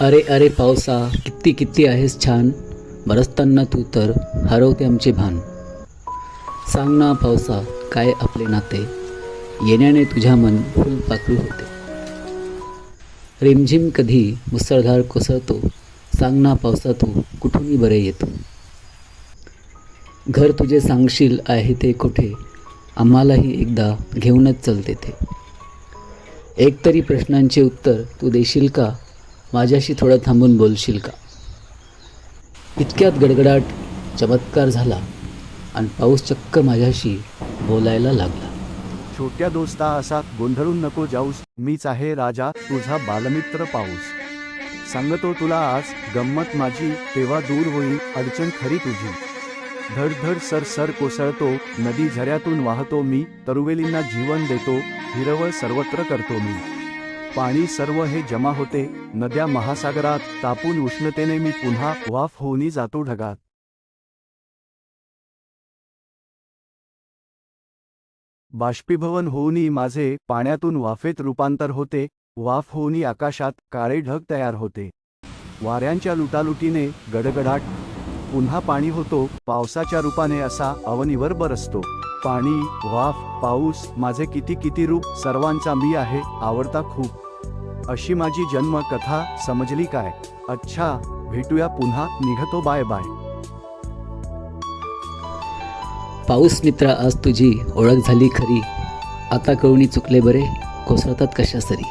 अरे अरे पावसा किती किती आहेस छान. बरसताना तू तर हरवते आमचे भान. सांग ना पावसा काय आपले नाते? येण्याने तुझ्या मन फुलपाखरू होते. रिमझिम कधी मुसळधार कोसळतो. सांग ना पावसा तू कुठूनही बरे येतो. घर तुझे सांगशील आहे ते कुठे? आम्हालाही एकदा घेऊनच चल तेथे. एकतरी प्रश्नांचे उत्तर तू देशील का? माझ्याशी थोडं थांबून बोलशील का? इतक्यात गडगडाट चमत्कार झाला आणि पाऊस चक्क माझ्याशी बोलायला लागला. छोट्या दोस्ता असा गोंधळून नको जाऊस. मीच आहे राजा तुझा बालमित्र पाऊस. सांगतो तुला आज गंमत माझी तेव्हा दूर होईल अडचण खरी तुझी. धड धड सर सर कोसळतो नदी झऱ्यातून वाहतो मी तरुवेलींना जीवन देतो हिरवळ सर्वत्र करतो मी. पाणी सर्व हे जमा होते. नद्या महासागरात तापून उष्णतेने मी पुन्हा वाफ होऊनी जातो ढगात. बाष्पीभवन होऊनी माझे पाण्यातून वाफेत रूपांतर होते. वाफ होऊनी आकाशात काळे ढग तयार होते. वाऱ्यांच्या लुटालुटीने गडगडाट. पुन्हा पाणी होतो. पावसाच्या रूपाने असा अवनीवर बरसतो पाणी वाफ पाऊस माझे किती किती रूप सर्वांचा मी आहे आवडता खूप. अशी माझी जन्मकथा समजली काय? अच्छा भेटूया पुन्हा निघतो बाय बाय पाऊस मित्रा आज तुझी ओळख झाली खरी. आता कळूनी चुकले बरे कोसळतात कशा सरी